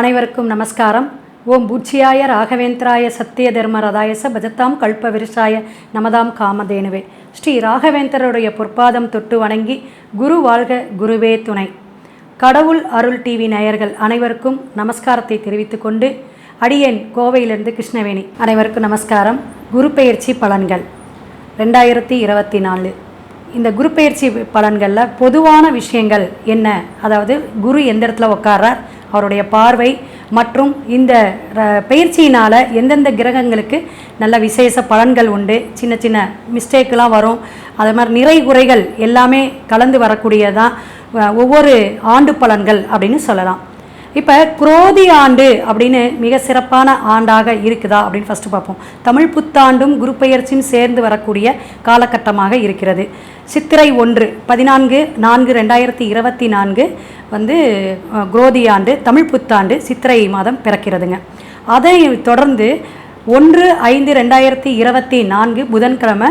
அனைவருக்கும் நமஸ்காரம். ஓம் பூச்சியாய ராகவேந்திராய சத்திய தர்மரதாயச பஜத்தாம் கல்ப விருஷாய நமதாம் காமதேனுவே. ஸ்ரீ ராகவேந்தருடைய பொற்பாதம் தொட்டு வணங்கி குரு வாழ்க குருவே துணை. கடவுள் அருள் டிவி நேயர்கள் அனைவருக்கும் நமஸ்காரத்தை தெரிவித்துக் கொண்டு அடியேன் கோவையிலிருந்து கிருஷ்ணவேணி அனைவருக்கும் நமஸ்காரம். குரு பெயர்ச்சி பலன்கள். ரெண்டாயிரத்தி இருபத்தி நாலு. இந்த குரு பெயர்ச்சி பலன்களில் பொதுவான விஷயங்கள் என்ன? அதாவது குரு எந்த இடத்துல உட்கார்றார் அவருடைய பார்வை மற்றும் இந்த பயிற்சியினால் எந்தெந்த கிரகங்களுக்கு நல்ல விசேஷ பலன்கள் உண்டு சின்ன சின்ன மிஸ்டேக்கெலாம் வரும் அதே மாதிரி நிறை குறைகள் எல்லாமே கலந்து வரக்கூடியதான் ஒவ்வொரு ஆண்டு பலன்கள் அப்படின்னு சொல்லலாம். இப்போ குரோதி ஆண்டு அப்படின்னு மிக சிறப்பான ஆண்டாக இருக்குதா அப்படின்னு ஃபஸ்ட்டு பார்ப்போம். தமிழ் புத்தாண்டும் குரு பெயர்ச்சியும் சேர்ந்து வரக்கூடிய காலகட்டமாக இருக்கிறது. சித்திரை ஒன்று பதினான்கு நான்கு ரெண்டாயிரத்தி இருபத்தி நான்கு வந்து குரோதி ஆண்டு தமிழ் புத்தாண்டு சித்திரை மாதம் பிறக்கிறதுங்க. அதை தொடர்ந்து ஒன்று ஐந்து ரெண்டாயிரத்தி இருபத்தி நான்கு புதன்கிழமை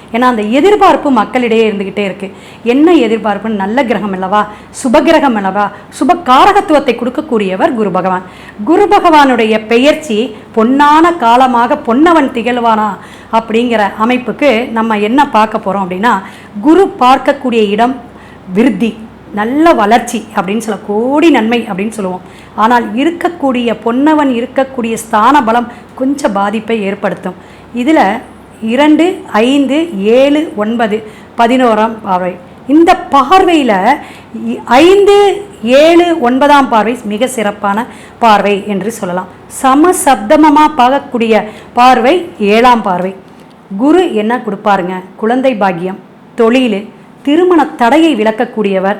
ஏன்னா அந்த எதிர்பார்ப்பு மக்களிடையே இருந்துக்கிட்டே இருக்குது என்ன எதிர்பார்ப்புன்னு? நல்ல கிரகம் அல்லவா? சுபகிரகம் அல்லவா? சுப காரகத்துவத்தை கொடுக்கக்கூடியவர் குரு பகவான். குரு பகவானுடைய பெயர்ச்சி பொன்னான காலமாக பொன்னவன் திகழ்வானா அப்படிங்கிற அமைப்புக்கு நம்ம என்ன பார்க்க போகிறோம் அப்படின்னா குரு பார்க்கக்கூடிய இடம் விருத்தி நல்ல வளர்ச்சி அப்படின்னு சொல்ல கோடி நன்மை அப்படின்னு சொல்லுவோம். ஆனால் இருக்கக்கூடிய பொன்னவன் இருக்கக்கூடிய ஸ்தான பலம் கொஞ்சம் பாதிப்பை ஏற்படுத்தும். இதில் இரண்டு ஐந்து ஏழு ஒன்பது பதினோராம் பார்வை. இந்த பார்வையில் ஐந்து ஏழு ஒன்பதாம் பார்வை மிக சிறப்பான பார்வை என்று சொல்லலாம். சம சப்தமமாக பார்க்கக்கூடிய பார்வை ஏழாம் பார்வை. குரு என்ன கொடுப்பாருங்க? குழந்தை பாக்கியம் தொழில் திருமண தடையை விளக்கக்கூடியவர்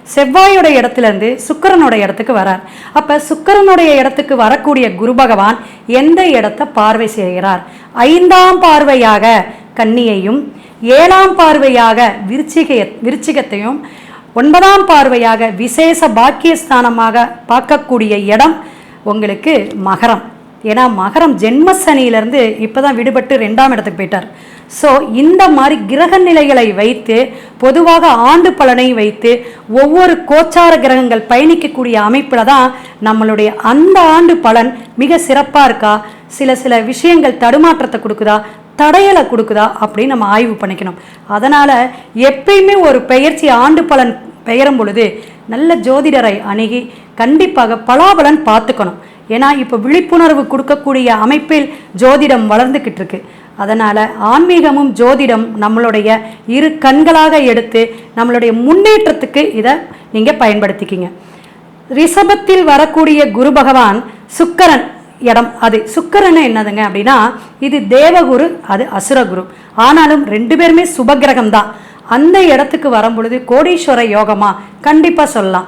செவ்வாயுடைய இடத்துல இருந்து இடத்துக்கு வரார். அப்போ சுக்கிரனுடைய இடத்துக்கு வரக்கூடிய குரு பகவான் எந்த இடத்த பார்வை செய்கிறார்? ஐந்தாம் பார்வையாக கன்னியையும் ஏழாம் பார்வையாக விருச்சிகைய விருச்சிகத்தையும் ஒன்பதாம் பார்வையாக விசேஷ பாக்கியஸ்தானமாக பார்க்கக்கூடிய இடம் உங்களுக்கு மகரம். ஏன்னா மகரம் ஜென்ம சனியிலேருந்து இப்போ தான் விடுபட்டு ரெண்டாம் இடத்துக்கு போயிட்டார். ஸோ இந்த மாதிரி கிரக நிலைகளை வைத்து பொதுவாக ஆண்டு பலனை வைத்து ஒவ்வொரு கோச்சார கிரகங்கள் பயணிக்கக்கூடிய அமைப்பில் தான் நம்மளுடைய அந்த ஆண்டு பலன் மிக சிறப்பாக இருக்கா? சில சில விஷயங்கள் தடுமாற்றத்தை கொடுக்குதா? தடையலை கொடுக்குதா? அப்படின்னு நம்ம ஆய்வு பண்ணிக்கணும். அதனால் எப்பயுமே ஒரு பெயர்ச்சி ஆண்டு பலன் பெயரும் பொழுது நல்ல ஜோதிடரை அணுகி கண்டிப்பாக பலாபலன் பார்த்துக்கணும். ஏன்னா இப்போ விழிப்புணர்வு கொடுக்கக்கூடிய அமைப்பில் ஜோதிடம் வளர்ந்துக்கிட்டு இருக்கு அதனால் ஆன்மீகமும் ஜோதிடம் நம்மளுடைய இரு கண்களாக எடுத்து நம்மளுடைய முன்னேற்றத்துக்கு இதை நீங்கள் பயன்படுத்திக்கிங்க. ரிஷபத்தில் வரக்கூடிய குரு பகவான் சுக்கரன் இடம். அது சுக்கரன் என்னதுங்க அப்படின்னா இது தேவகுரு அது அசுரகுரு. ஆனாலும் ரெண்டு பேருமே சுபகிரகம் தான் அந்த இடத்துக்கு வரும் பொழுது கோடீஸ்வர யோகமாக கண்டிப்பாக சொல்லலாம்.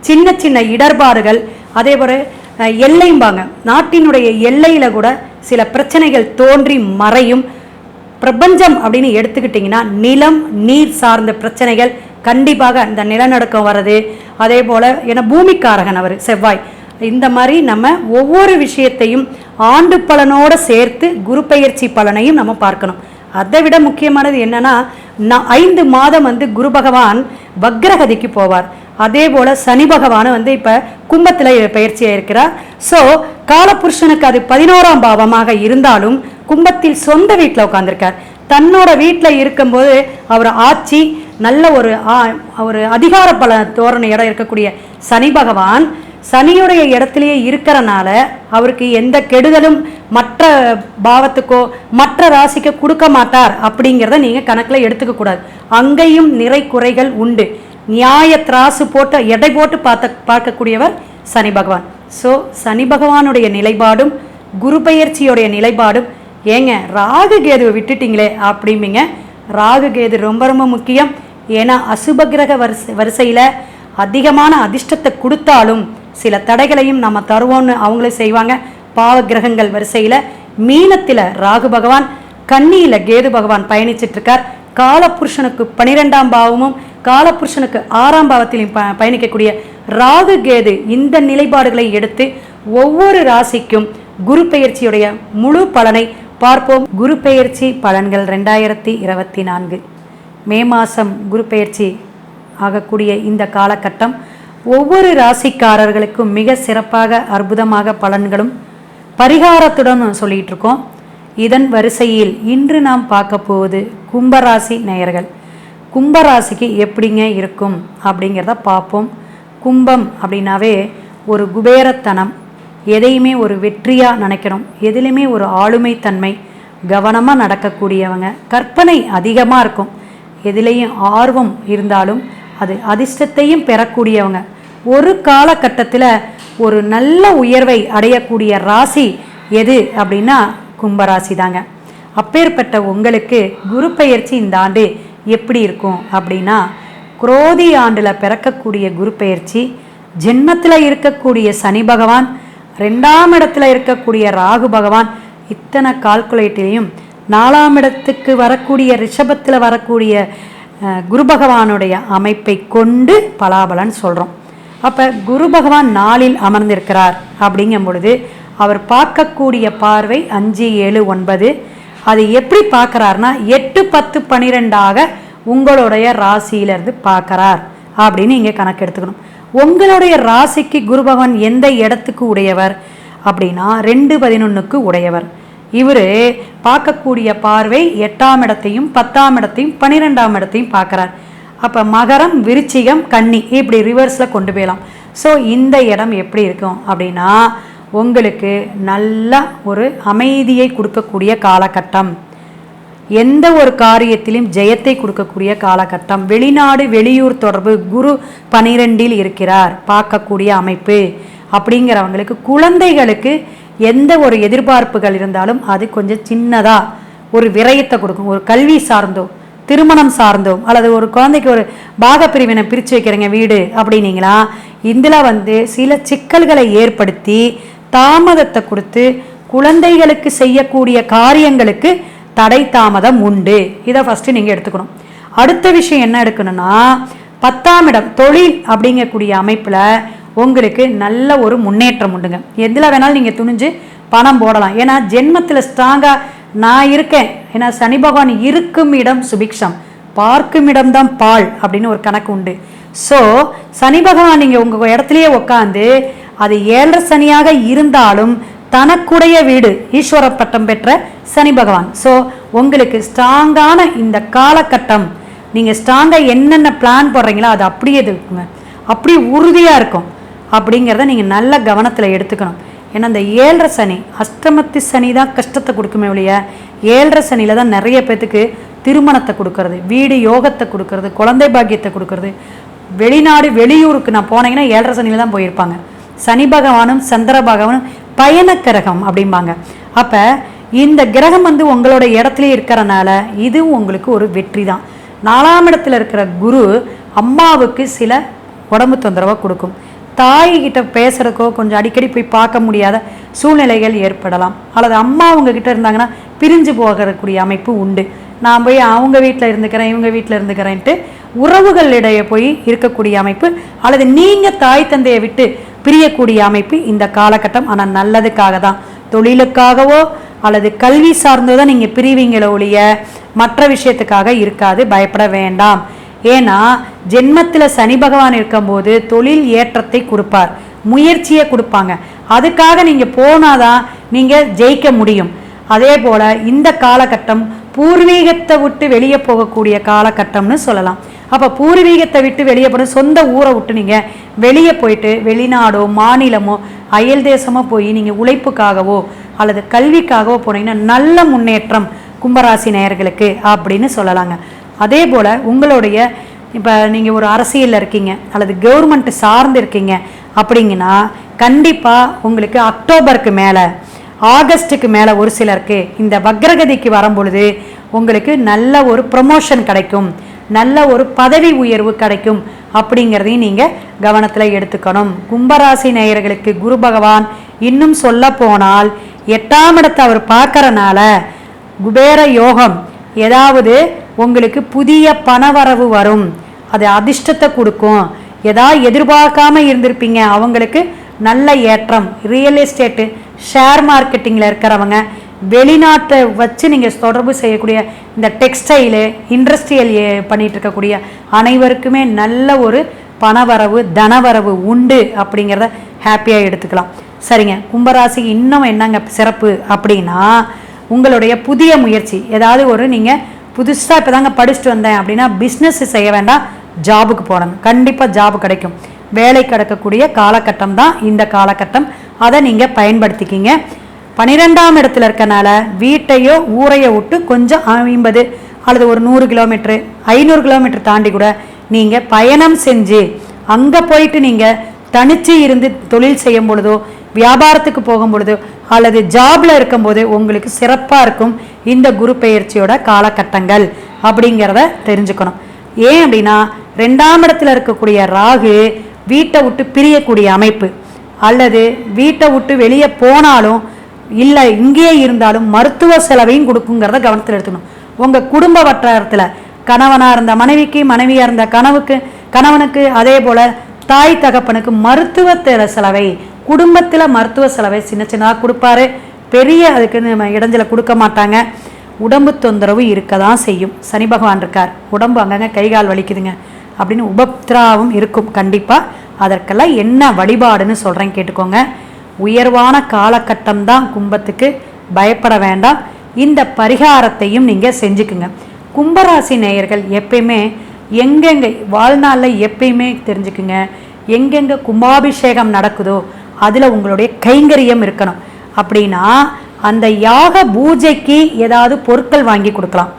சின்ன சின்ன இடர்பாடுகள் அதே போல் எல்லையும்பாங்க எல்லைம்பாங்க. நாட்டினுடைய எல்லையில் கூட சில பிரச்சனைகள் தோன்றி மறையும். பிரபஞ்சம் அப்படின்னு எடுத்துக்கிட்டிங்கன்னா நிலம் நீர் சார்ந்த பிரச்சனைகள் கண்டிப்பாக இந்த நிலநடுக்கம் வர்றது. அதே போல் ஏன்னா பூமிக்காரகன் அவர் செவ்வாய். இந்த மாதிரி நம்ம ஒவ்வொரு விஷயத்தையும் ஆண்டு பலனோடு சேர்த்து குரு பயிற்சி பலனையும் நம்ம பார்க்கணும். அதை விட முக்கியமானது என்னென்னா ந- ஐந்து மாதம் வந்து குரு பகவான் வக்ரகதிக்கு போவார். அதே போல் சனி பகவான் வந்து இப்போ கும்பத்தில் பயிற்சியாக இருக்கிறார். ஸோ காலபுருஷனுக்கு அது பதினோராம் பாவமாக இருந்தாலும் கும்பத்தில் சொந்த வீட்டில் உட்காந்துருக்கார் தன்னோட வீட்டில் இருக்கும்போது அவர் ஆட்சி நல்ல ஒரு ஒரு அதிகார பல தோரணையோட இருக்கக்கூடிய சனி பகவான் சனியுடைய இடத்துலையே இருக்கிறனால அவருக்கு எந்த கெடுதலும் மற்ற பாவத்துக்கோ மற்ற ராசிக்கோ கொடுக்க மாட்டார் அப்படிங்கிறத நீங்கள் கணக்கில் எடுத்துக்க கூடாது. அங்கேயும் நிறை குறைகள் உண்டு. நியாய திராசு போட்டு எடை போட்டு பார்த்த பார்க்கக்கூடியவர் சனி பகவான். ஸோ சனி பகவானுடைய நிலைப்பாடும் குரு பெயர்ச்சியோடைய நிலைப்பாடும் ஏங்க ராகு கேதுவை விட்டுட்டீங்களே அப்படிம்பிங்க. ராகு கேது ரொம்ப ரொம்ப முக்கியம். ஏன்னா அசுப கிரக வரிசை வரிசையில் அதிகமான அதிர்ஷ்டத்தை கொடுத்தாலும் சில தடைகளையும் நம்ம தருவோம்னு அவங்களே செய்வாங்க. பாவ கிரகங்கள் வரிசையில் மீனத்தில் ராகு பகவான் கன்னியில் கேது பகவான் பயணிச்சிட்ருக்கார். காலபுருஷனுக்கு பனிரெண்டாம் பாவமும் காலபுருஷனுக்கு ஆறாம் பாவத்திலையும் ப பயணிக்கக்கூடிய ராகு கேது இந்த நிலைப்பாடுகளை எடுத்து ஒவ்வொரு ராசிக்கும் குரு பெயர்ச்சியுடைய முழு பலனை பார்ப்போம். குரு பெயர்ச்சி பலன்கள் ரெண்டாயிரத்தி இருபத்தி நான்கு. மே மாதம் குரு பெயர்ச்சி ஆகக்கூடிய இந்த காலகட்டம் ஒவ்வொரு ராசிக்காரர்களுக்கும் மிக சிறப்பாக அற்புதமாக பலன்களும் பரிகாரத்துடன் சொல்லிகிட்டு இருக்கோம். இதன் வரிசையில் இன்று நாம் பார்க்க போவது கும்பராசி நேயர்கள். கும்பராசிக்கு எப்படிங்க இருக்கும் அப்படிங்கிறத பார்ப்போம். கும்பம் அப்படின்னாவே ஒரு குபேரத்தனம். எதையுமே ஒரு வெற்றியாக நினைக்கணும். எதிலுமே ஒரு ஆளுமைத்தன்மை. கவனமாக நடக்கக்கூடியவங்க. கற்பனை அதிகமாக இருக்கும். எதிலையும் ஆர்வம் இருந்தாலும் அது அதிர்ஷ்டத்தையும் பெறக்கூடியவங்க. ஒரு காலகட்டத்தில் ஒரு நல்ல உயர்வை அடையக்கூடிய ராசி எது அப்படின்னா கும்பராசி தாங்க அப்பேற்பட்ட உங்களுக்கு குரு பெயர்ச்சி இந்த ஆண்டு எப்படி இருக்கும் அப்படின்னா குரோதி ஆண்டில் பிறக்கக்கூடிய குரு பெயர்ச்சி ஜென்மத்தில் இருக்கக்கூடிய சனி பகவான் ரெண்டாம் இடத்துல இருக்கக்கூடிய ராகு பகவான் இத்தனை கால்குலேட்டிலையும் நாலாம் இடத்துக்கு வரக்கூடிய ரிஷபத்தில் வரக்கூடிய குரு பகவானுடைய அமைப்பை கொண்டு பலாபலன் சொல்கிறோம் அப்போ குரு பகவான் நாளில் அமர்ந்திருக்கிறார் அப்படிங்கும் பொழுது அவர் பார்க்கக்கூடிய பார்வை அஞ்சு ஏழு ஒன்பது அது எப்படி பார்க்குறாருன்னா எட்டு பத்து பன்னிரெண்டாக உங்களுடைய ராசியிலிருந்து பார்க்குறார் அப்படின்னு இங்கே கணக்கு எடுத்துக்கணும். உங்களுடைய ராசிக்கு குரு பகவான் எந்த இடத்துக்கு உடையவர் அப்படின்னா ரெண்டு பதினொன்றுக்கு உடையவர். இவர் பார்க்கக்கூடிய பார்வை எட்டாம் இடத்தையும் பத்தாம் இடத்தையும் பன்னிரெண்டாம் இடத்தையும் பார்க்குறார். அப்போ மகரம் விருச்சிகம் கன்னி இப்படி ரிவர்ஸில் கொண்டு போயலாம் ஸோ இந்த இடம் எப்படி இருக்கும் அப்படின்னா உங்களுக்கு நல்ல ஒரு அமைதியை கொடுக்கக்கூடிய காலகட்டம். எந்த ஒரு காரியத்திலும் ஜெயத்தை கொடுக்கக்கூடிய காலகட்டம். வெளிநாடு வெளியூர் தொடர்பு குரு பனிரெண்டில் இருக்கிறார். பார்க்கக்கூடிய அமைப்பு அப்படிங்கிறவங்களுக்கு குழந்தைகளுக்கு எந்த ஒரு எதிர்பார்ப்புகள் இருந்தாலும் அது கொஞ்சம் சின்னதாக ஒரு விரயத்தை கொடுக்கும். ஒரு கல்வி சார்ந்தோ திருமணம் சார்ந்தோ அல்லது ஒரு குழந்தைக்கு ஒரு பாகப்பிரிவினை பிரித்து வைக்கிறீங்க வீடு அப்படின்னீங்களா இதில் வந்து சில சிக்கல்களை ஏற்படுத்தி தாமதத்தை கொடுத்து குழந்தைகளுக்கு செய்யக்கூடிய காரியங்களுக்கு தடை தாமதம் உண்டு. இதை ஃபஸ்ட்டு நீங்கள் எடுத்துக்கணும். அடுத்த விஷயம் என்ன எடுக்கணும்னா பத்தாம் இடம் தொழில் அப்படிங்கக்கூடிய அமைப்பில் உங்களுக்கு நல்ல ஒரு முன்னேற்றம் உண்டுங்க. எதில் வேணாலும் நீங்கள் துணிஞ்சு பணம் போடலாம். ஏன்னா ஜென்மத்தில் ஸ்ட்ராங்காக நான் இருக்கேன். ஏன்னா சனி பகவான் இருக்கும் இடம் சுபிக்ஷம். பார்க்கும் இடம்தான் பால் அப்படின்னு ஒரு கணக்கு உண்டு. ஸோ சனி பகவான் நீங்கள் உங்கள் இடத்துலையே உட்காந்து அது ஏழரை சனியாக இருந்தாலும் தனக்குடைய வீடு ஈஸ்வர பட்டம் பெற்ற சனி பகவான். ஸோ உங்களுக்கு ஸ்ட்ராங்கான இந்த காலகட்டம் நீங்கள் ஸ்ட்ராங்காக என்னென்ன பிளான் போடுறீங்களோ அது அப்படியே இருக்குங்க. அப்படி உறுதியாக இருக்கும். அப்படிங்கிறத நீங்கள் நல்ல கவனத்தில் எடுத்துக்கணும். ஏன்னா இந்த ஏழரை சனி அஷ்டமத்து சனி தான் கஷ்டத்தை கொடுக்குமே ஒழிய ஏழரை சனியில் தான் நிறைய பேத்துக்கு திருமணத்தை கொடுக்கறது வீடு யோகத்தை கொடுக்கறது குழந்தை பாக்கியத்தை கொடுக்கறது. வெளிநாடு வெளியூருக்கு நான் போனீங்கன்னா ஏழரை சனியில் தான் போயிருப்பாங்க. சனி பகவானும் சந்திர பகவானும் பயண கிரகம் அப்படிம்பாங்க. அப்போ இந்த கிரகம் வந்து உங்களோட இடத்துல இருக்கிறனால இது உங்களுக்கு ஒரு வெற்றி தான். நாலாம் இடத்துல இருக்கிற குரு அம்மாவுக்கு சில உடம்பு தொந்தரவை கொடுக்கும். தாய்கிட்ட பேசுறதுக்கோ கொஞ்சம் அடிக்கடி போய் பார்க்க முடியாத சூழ்நிலைகள் ஏற்படலாம். அல்லது அம்மா அவங்க கிட்ட இருந்தாங்கன்னா பிரிஞ்சு போகக்கூடிய அமைப்பு உண்டு. நான் போய் அவங்க வீட்டில் இருந்துக்கிறேன் இவங்க வீட்டில் இருந்துக்கிறேன்ட்டு உறவுகளிடையே போய் இருக்கக்கூடிய அமைப்பு அல்லது நீங்கள் தாய் தந்தையை விட்டு பிரியக்கூடிய அமைப்பு இந்த காலகட்டம். ஆனால் நல்லதுக்காக தான். தொழிலுக்காகவோ அல்லது கல்வி சார்ந்தோ தான் நீங்கள் பிரிவீங்களோ ஒழிய மற்ற விஷயத்துக்காக இருக்காது. பயப்பட வேண்டாம். ஏன்னா ஜென்மத்தில் சனி பகவான் இருக்கும்போது தொழில் ஏற்றத்தை கொடுப்பார். முயற்சியை கொடுப்பாங்க. அதுக்காக நீங்கள் போனாதான் நீங்கள் ஜெயிக்க முடியும். அதே போல் இந்த காலகட்டம் பூர்வீகத்தை விட்டு வெளியே போகக்கூடிய காலகட்டம்னு சொல்லலாம். அப்போ பூர்வீகத்தை விட்டு வெளியே போன சொந்த ஊரை விட்டு நீங்கள் வெளியே போயிட்டு வெளிநாடோ மாநிலமோ அயல் தேசமோ போய் நீங்கள் உழைப்புக்காகவோ அல்லது கல்விக்காகவோ போனீங்கன்னா நல்ல முன்னேற்றம் கும்பராசி நேயர்களுக்கு அப்படின்னு சொல்லலாங்க. அதே போல் உங்களுடைய இப்போ நீங்கள் ஒரு அரசியலில் இருக்கீங்க அல்லது கவர்மெண்ட் சார்ந்து இருக்கீங்க அப்படிங்கன்னா கண்டிப்பாக உங்களுக்கு அக்டோபருக்கு மேலே ஆகஸ்ட்டுக்கு மேலே ஒரு சிலருக்கு இந்த வக்ரகதிக்கு வரும்பொழுது உங்களுக்கு நல்ல ஒரு ப்ரமோஷன் கிடைக்கும். நல்ல ஒரு பதவி உயர்வு கிடைக்கும். அப்படிங்கிறதையும் நீங்கள் கவனத்தில் எடுத்துக்கணும். கும்பராசி நேயர்களுக்கு குரு பகவான் இன்னும் சொல்ல போனால் எட்டாம் இடத்தை அவர் பார்க்கறனால குபேர யோகம் ஏதாவது உங்களுக்கு புதிய பணவரவு வரும். அது அதிர்ஷ்டத்தை கொடுக்கும். எதா எதிர்பார்க்காம இருந்திருப்பீங்க. அவங்களுக்கு நல்ல ஏற்றம் ரியல் எஸ்டேட்டு ஷேர் மார்க்கெட்டிங்கில் இருக்கிறவங்க வெளிநாட்டை வச்சு நீங்கள் தொடர்பு செய்யக்கூடிய இந்த டெக்ஸ்டைலு இண்டஸ்ட்ரியல் பண்ணிகிட்டு இருக்கக்கூடிய அனைவருக்குமே நல்ல ஒரு பணவரவு தனவரவு உண்டு அப்படிங்கிறத ஹாப்பியாக எடுத்துக்கலாம். சரிங்க. கும்பராசி இன்னும் என்னங்க சிறப்பு அப்படின்னா உங்களுடைய புதிய முயற்சி. ஏதாவது ஒரு நீங்கள் புதுசாக இப்போ தாங்க படிச்சுட்டு வந்தேன் அப்படின்னா பிஸ்னஸ் செய்ய வேண்டாம் ஜாபுக்கு போகணும். கண்டிப்பாக ஜாப் கிடைக்கும். வேலை கிடக்கக்கூடிய காலகட்டம் தான் இந்த காலகட்டம். அதை நீங்கள் பயன்படுத்திக்கிங்க. பன்னிரெண்டாம் இடத்துல இருக்கனால வீட்டையோ ஊரையோ விட்டு கொஞ்சம் ஐம்பது அல்லது ஒரு நூறு கிலோமீட்ரு ஐநூறு கிலோமீட்டர் தாண்டி கூட நீங்கள் பயணம் செஞ்சு அங்கே போயிட்டு நீங்கள் தனிச்சு இருந்து தொழில் செய்யும் பொழுதோ வியாபாரத்துக்கு போகும் பொழுதோ அல்லது ஜாப்ல இருக்கும்போது உங்களுக்கு சிறப்பாக இருக்கும் இந்த குரு பெயர்ச்சியோட காலகட்டங்கள் அப்படிங்கிறத தெரிஞ்சுக்கணும். ஏன் அப்படின்னா ரெண்டாம் இடத்துல இருக்கக்கூடிய ராகு வீட்டை விட்டு பிரியக்கூடிய அமைப்பு. அல்லது வீட்டை விட்டு வெளியே போனாலும் இல்லை இங்கேயே இருந்தாலும் மருத்துவ செலவையும் கொடுக்குங்கிறத கவனத்தில் எடுத்துக்கணும். உங்கள் குடும்ப வட்டாரத்தில் கணவனாக இருந்த மனைவிக்கு மனைவியாக இருந்த கனவுக்கு கணவனுக்கு அதே போல் தாய் தகப்பனுக்கு மருத்துவ செலவை குடும்பத்தில் மருத்துவ செலவை சின்ன சின்னதாக கொடுப்பாரு. பெரிய அதுக்கு நம்ம இடைஞ்சல கொடுக்க மாட்டாங்க. உடம்பு தொந்தரவு இருக்க தான் செய்யும். சனி பகவான் இருக்கார். உடம்பு அங்கங்கே கை கால் வலிக்குதுங்க. அப்படின்னு உபத்ராவும் இருக்கும். கண்டிப்பாக அதற்கெல்லாம் என்ன வழிபாடுன்னு சொல்கிறேன் கேட்டுக்கோங்க. உயர்வான காலகட்டம் தான் கும்பத்துக்கு. பயப்பட வேண்டாம். இந்த பரிகாரத்தையும் நீங்கள் செஞ்சுக்குங்க. கும்பராசி நேயர்கள் எப்பயுமே எங்கெங்கே வாழ்நாளில் எப்பயுமே தெரிஞ்சுக்குங்க. எங்கெங்கே கும்பாபிஷேகம் நடக்குதோ அதில் உங்களுடைய கைங்கரியம் இருக்கணும். அப்படின்னா அந்த யாக பூஜைக்கு ஏதாவது பொருட்கள் வாங்கி கொடுக்கலாம்.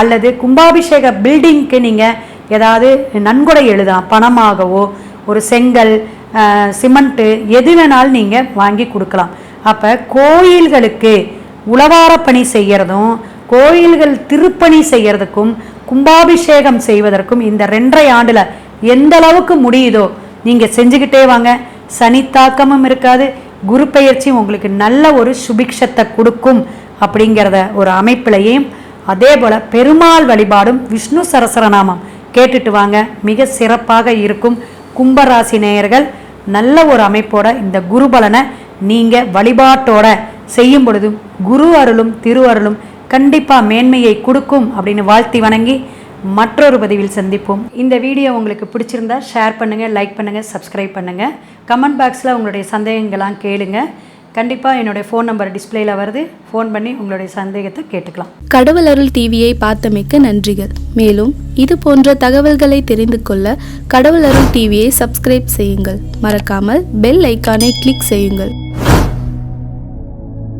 அல்லது கும்பாபிஷேக பில்டிங்க்கு நீங்கள் ஏதாவது நன்கொடை எழுதலாம் பணமாகவோ ஒரு செங்கல் சிமெண்ட்டு எது வேணாலும் நீங்கள் வாங்கி கொடுக்கலாம். அப்போ கோயில்களுக்கு உளவார பணி செய்கிறதும் கோயில்கள் திருப்பணி செய்கிறதுக்கும் கும்பாபிஷேகம் செய்வதற்கும் இந்த ரெண்டரை ஆண்டில் எந்த அளவுக்கு முடியுதோ நீங்கள் செஞ்சுக்கிட்டே வாங்க. சனி தாக்கமும் இருக்காது குரு பெயர்ச்சியும் உங்களுக்கு நல்ல ஒரு சுபிக்ஷத்தை கொடுக்கும் அப்படிங்கிறத ஒரு அமைப்பிலையும் அதே போல் பெருமாள் வழிபாடும் விஷ்ணு சரசரநாமம். கேட்டுட்டு வாங்க. மிக சிறப்பாக இருக்கும் கும்பராசி நேயர்கள் நல்ல ஒரு அமைப்போட இந்த குரு பலனை நீங்க வழிபாட்டோட செய்யும் பொழுதும் குரு அருளும் திரு அருளும் கண்டிப்பா மேன்மையை கொடுக்கும் அப்படின்னு வாழ்த்தி வணங்கி மற்றொரு பதிவில் சந்திப்போம். இந்த வீடியோ உங்களுக்கு பிடிச்சிருந்தா ஷேர் பண்ணுங்க லைக் பண்ணுங்க சப்ஸ்கிரைப் பண்ணுங்க. கமெண்ட் பாக்ஸில் உங்களுடைய சந்தேகங்கள்லாம் கேளுங்கள் கண்டிப்பாக என்னுடைய ஃபோன் நம்பர் டிஸ்பிளேயில் வருது. ஃபோன் பண்ணி உங்களுடைய சந்தேகத்தை கேட்டுக்கலாம். கடவுள் அருள் டிவியை பார்த்தமைக்க நன்றிகள். மேலும் இது போன்ற தகவல்களை தெரிந்து கொள்ள கடவுள் அருள் டிவியை சப்ஸ்கிரைப் செய்யுங்கள். மறக்காமல் பெல் ஐக்கானை கிளிக் செய்யுங்கள்.